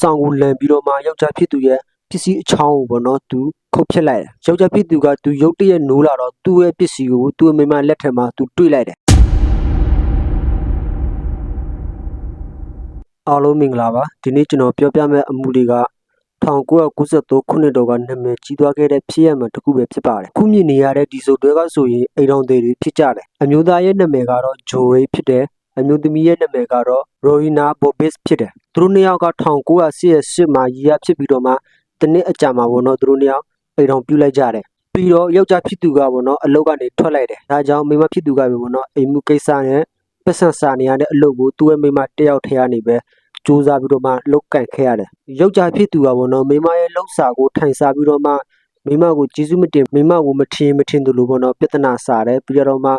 စောင်ကိုလန်ပြီးတော့မှယောက်ျားဖြစ်သူရဲ့ပစ္စည်းအချောင်းကိုပေါ့နော်သူခုတ်ဖြစ်လိုက်တယ်ယောက်ျားဖြစ်သူကသူရုတ်တရက်နိုးလာတော့သူ့ရဲ့ပစ္စည်းကိုသူ့မိန်းမလက်ထက်မှာသူတွေ့လိုက်တယ်အားလုံးမင်္ဂလာပါဒီနေ့ကျွန်တော်ပြောပြမယ့်အမှုတွေက1993ခုနှစ်တုန်းကနာမည်ကြီးသွားခဲ့တဲ့ဖြစ်ရပ်မှတစ်ခုပဲဖြစ်ပါတယ်ခုမြင်နေရတဲ့ဒီစုပ်တွဲကဆိုရင်အိမ်တော်တွေဖြစ်ကြတယ်အမျိုးသားရဲ့နာမည်ကတော့ဂျိုရေးဖြစ်တယ် အမျိုးသမီးရဲ့နာမည်ကတော့ရိုဟီနာဘိုဘစ်ဖြစ်တယ်သူတို့နှစ်ယောက်က1988မှာရည်ရဖြစ်ပြီးတော့မှတနစ်အကြာမှာပေါ့နော်သူတို့နှစ်ယောက်အိမ်တော်ပြုတ်လိုက်ကြတယ်ပြီးတော့ယောက်ျားဖြစ်သူကပေါ့နော်အလုပ်ကနေထွက်လိုက်တယ်ဒါကြောင့်မိန်းမဖြစ်သူကပဲပေါ့နော်အိမ်မှုကိစ္စနဲ့ပတ်စံစာနေရတဲ့အလုပ်ကိုသူ့ရဲ့မိန်းမတစ်ယောက်ထဲကနေပဲစူးစမ်းပြီးတော့မှလုတ်ကန်ခဲ့ရတယ်ယောက်ျားဖြစ်သူကပေါ့နော်မိန်းမရဲ့လှုပ်စာကိုထိုင်စားပြီးတော့မှမိန်းမကိုကျေးဇူးမတင်မိန်းမကိုမထင်မထင်သူလိုပေါ့နော်ပြဿနာစားတယ်ပြီးတော့မှ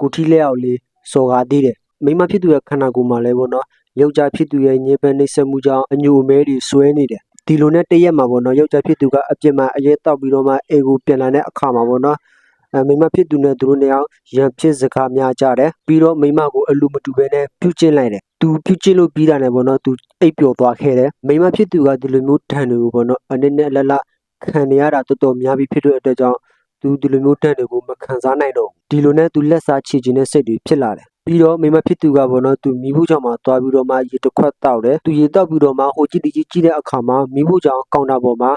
ကိုထီလက်အောင်လေးစော်ကားသေးတယ် မိန်းမဖြစ်သူရဲ့ခန္ဓာကိုယ်မှာလည်းပေါ့နော်ယောက်ျားဖြစ်သူရဲ့ညင်ပန်းနှိမ့်ဆက်မှုကြောင့်အညိုအမဲတွေဆွဲနေတယ်ဒီလိုနဲ့တရက်မှာပေါ့နော်ယောက်ျားဖြစ်သူကအပြစ်မှာအရဲတောက်ပြီးတော့မှအေကိုပြန်လာတဲ့အခါမှာပေါ့နော်အဲမိမဖြစ်သူနဲ့သူတို့နှစ်ယောက်ရံဖြစ်စကားများကြတယ်ပြီးတော့မိမကိုအလူမတူဘဲနဲ့ပြုတ်ကျင်းလိုက်တယ်သူပြုတ်ကျင်းလို့ပြီးတာနဲ့ပေါ့နော်သူအိပ်ပျော်သွားခဲ့တယ်မိမဖြစ်သူကဒီလိုမျိုးတန်တွေကိုပေါ့နော်အနေနဲ့လက်လက်ခံနေရတာတော်တော်များပြီးဖြစ်တဲ့အတွက်ကြောင့်သူဒီလိုမျိုးတန်တွေကိုမခံစားနိုင်တော့ဘူးဒီလိုနဲ့သူလက်စားချေခြင်းတဲ့စိတ်တွေဖြစ်လာတယ် ပြီးတော့မိမဖြစ်သူကပေါ့နော်သူမိဖို့ကြောင့်မှသွားပြီးတော့မှရေတစ်ခွက်တောက်တယ်သူရေတောက်ပြီးတော့မှဟိုကြည့်ဒီကြည့်ကြည့်တဲ့အခါမှာမိဖို့ကြောင့်ကောင်တာပေါ်မှာ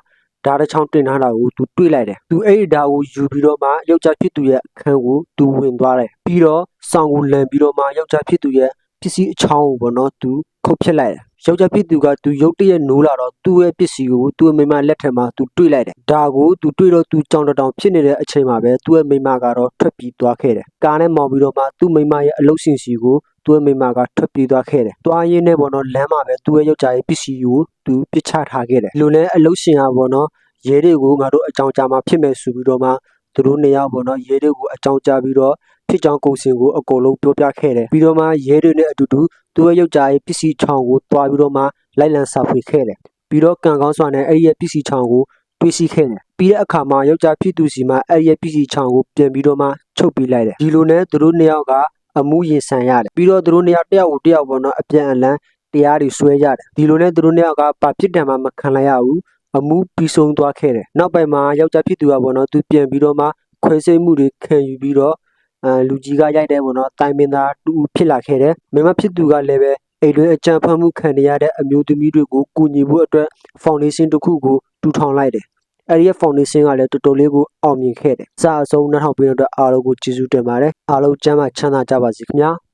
ဓာတ်တစ်ချောင်းတင်ထားတာကိုသူတွေ့လိုက်တယ်သူအဲ့ဒီဓာတ်ကိုယူပြီးတော့မှယောက်ျားဖြစ်သူရဲ့အခန်းကိုသူဝင်သွားတယ်ပြီးတော့စောင်ကိုလန်ပြီးတော့မှယောက်ျားဖြစ်သူရဲ့ပစ္စည်းအချောင်းကိုပေါ့နော်သူခုတ်ဖြစ်လိုက်တယ် ယောက်ျားဖြစ်သူကသူရုတ်တရက်နိုးလာတော့သူ့ရဲ့ပစ္စည်းကိုသူ့မိန်းမလက်ထက်မှာသူတွေ့လိုက်တယ်ဒါကိုသူတွေ့တော့သူကြောင်တောင်ဖြစ်နေတဲ့အချိန်မှာပဲသူ့ရဲ့မိန်းမကတော့ထွက်ပြေးသွားခဲ့တယ်ကားနဲ့မောင်းပြီးတော့မှသူ့မိန်းမရဲ့အလုပ်ရှင်စီကိုသူ့ရဲ့မိန်းမကထွက်ပြေးသွားခဲ့တယ်တွားရင်းနဲ့ပေါ့နော်လမ်းမှာပဲသူ့ရဲ့ယောက်ျားရဲ့ပစ္စည်းကိုသူပစ်ချထားခဲ့တယ်လူနဲ့အလုပ်ရှင်ကပေါ့နော်ရဲတွေကိုငါတို့အကြောင်းကြားမှာဖြစ်မယ်ဆိုပြီးတော့မှသူတို့နှစ်ယောက်ပေါ့နော်ရဲတွေကိုအကြောင်းကြားပြီးတော့ ဖြစ်ကြောင်းကုန်စင်ကိုအကုန်လုံးပြောပြခဲ့တယ်ပြီးတော့မှရဲတွေနဲ့အတူတူသူ့ရဲ့ယောက်ျားရဲ့ပစ္စည်းချောင်းကိုတွားပြီးတော့မှလိုက်လံစာဖွေခဲ့တယ်ပြီးတော့ကံကောင်းစွာနဲ့အဲ့ဒီရဲ့ပစ္စည်းချောင်းကိုတွေးစီခဲ့တယ်ပြီးတဲ့အခါမှာယောက်ျားဖြစ်သူစီမှာအဲ့ဒီရဲ့ပစ္စည်းချောင်းကိုပြန်ပြီးတော့မှချုပ်ပေးလိုက်တယ်ဒီလိုနဲ့သူတို့နှစ်ယောက်ကအမှုရင်ဆိုင်ရတယ်ပြီးတော့သူတို့နှစ်ယောက်တယောက်ကိုတယောက်ပေါ့နော်အပြန်အလှန်တရားတွေဆွဲကြတယ်ဒီလိုနဲ့သူတို့နှစ်ယောက်ကဘာဖြစ်တယ်မှမခံလိုက်ရဘူးအမှုပြီးဆုံးသွားခဲ့တယ်နောက်ပိုင်းမှာယောက်ျားဖြစ်သူကပေါ့နော်သူပြန်ပြီးတော့မှခွဲစိတ်မှုတွေခံယူပြီးတော့အဲ လူကြီးကရိုက်တယ်ပေါ့နော်တိုင်ပင်သားတူဖြစ်လာခဲ့တယ်မိမဖြစ်သူကလည်းပဲအိမ်တွင်းအကြံဖတ်မှုခံရတဲ့အမျိုးသမီးတွေကိုကူညီဖို့အတွက်ဖောင်ဒေးရှင်းတစ်ခုကိုတူထောင်လိုက်တယ်အဲ့ဒီရဲ့ foundation ကလည်းတော်တော်လေးကိုအောင်မြင်ခဲ့တယ်။စာအဆုံးနောက်ထောင်ပေးတဲ့အတွက်အားလုံးကိုကျေးဇူးတင်ပါတယ်။အားလုံးကျမ်းမာချမ်းသာကြပါစေခင်ဗျာ။